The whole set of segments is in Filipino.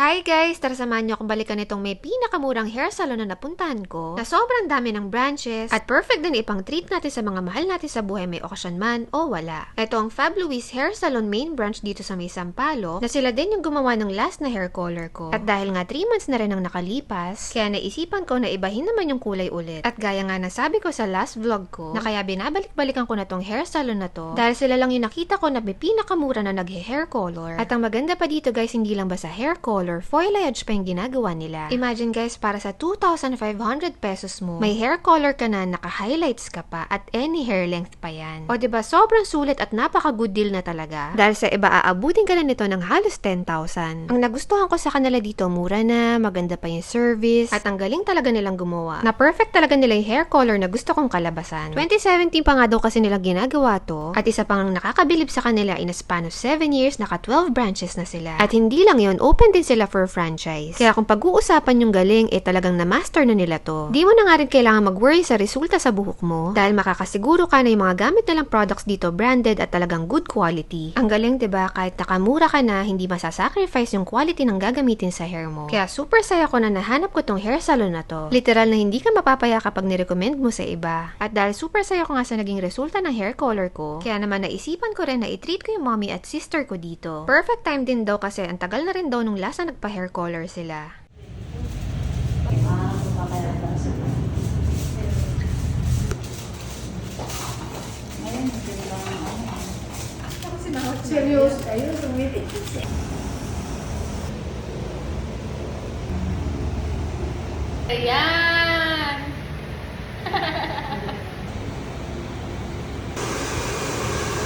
Hi guys! Tara samahan niyo akong balikan itong may pinakamurang hair salon na napuntahan ko na sobrang dami ng branches at perfect din ipang treat natin sa mga mahal natin sa buhay may okasyon man o wala. Ito ang Fab Louis Hair Salon main branch dito sa may Sampalo na sila din yung gumawa ng last na hair color ko. At dahil nga 3 months na rin ang nakalipas, kaya naisipan ko na ibahin naman yung kulay ulit. At gaya nga nasabi ko sa last vlog ko, na kaya binabalik-balikan ko na tong hair salon na to dahil sila lang yung nakita ko na may pinakamura na nag-hair color. At ang maganda pa dito guys, hindi lang ba sa hair color, foilayage pa yung ginagawa nila. Imagine guys, para sa 2,500 pesos mo, may hair color ka na, naka-highlights ka pa, at any hair length pa yan. O ba sobrang sulit at napaka-good deal na talaga. Dahil sa iba, aabutin ka na nito ng halos 10,000. Ang nagustuhan ko sa kanila dito, mura na, maganda pa yung service, at ang galing talaga nilang gumawa. Na perfect talaga nila yung hair color na gusto kong kalabasan. 2017 pa nga daw kasi nila ginagawa to, at isa pang nakakabilib sa kanila in a span of 7 years, naka 12 branches na sila. At hindi lang yon open din sila for franchise. Kaya kung pag-uusapan yung galing, eh talagang na-master na nila to. Di mo na nga rin kailangan mag-worry sa resulta sa buhok mo, dahil makakasiguro ka na yung mga gamit nilang products dito branded at talagang good quality. Ang galing 'di ba kahit nakamura ka na, hindi masasacrifice yung quality ng gagamitin sa hair mo. Kaya super saya ko na nahanap ko tong hair salon na to. Literal na hindi ka mapapaya kapag nirecommend mo sa iba. At dahil super saya ko nga sa naging resulta ng hair color ko, kaya naman naisipan ko rin na i-treat ko yung mommy at sister ko dito. Perfect time din daw kasi ang tagal na rin daw nung last na nagpa-hair color sila. Seryoso kayo, sumiti. Ayan!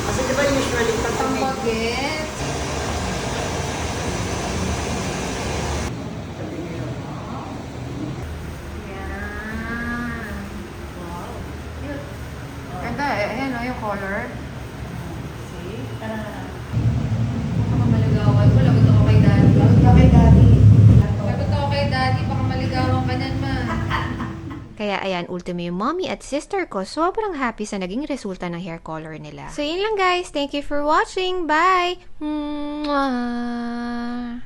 Kasi di ba usually pag Ang may bagets. sabi niyo, Ayan. wow. Ganda Ayan o yung color. See? Ah. Baka maligawan ko. Lagot ako kay daddy. Lagot ka kay daddy. Lagot ako kay daddy. Baka maligawan ka niyan ma. Kaya ayan, ultimo yung mommy at sister ko sobrang happy sa naging resulta ng hair color nila. So yun lang guys. Thank you for watching. Bye! Mwah!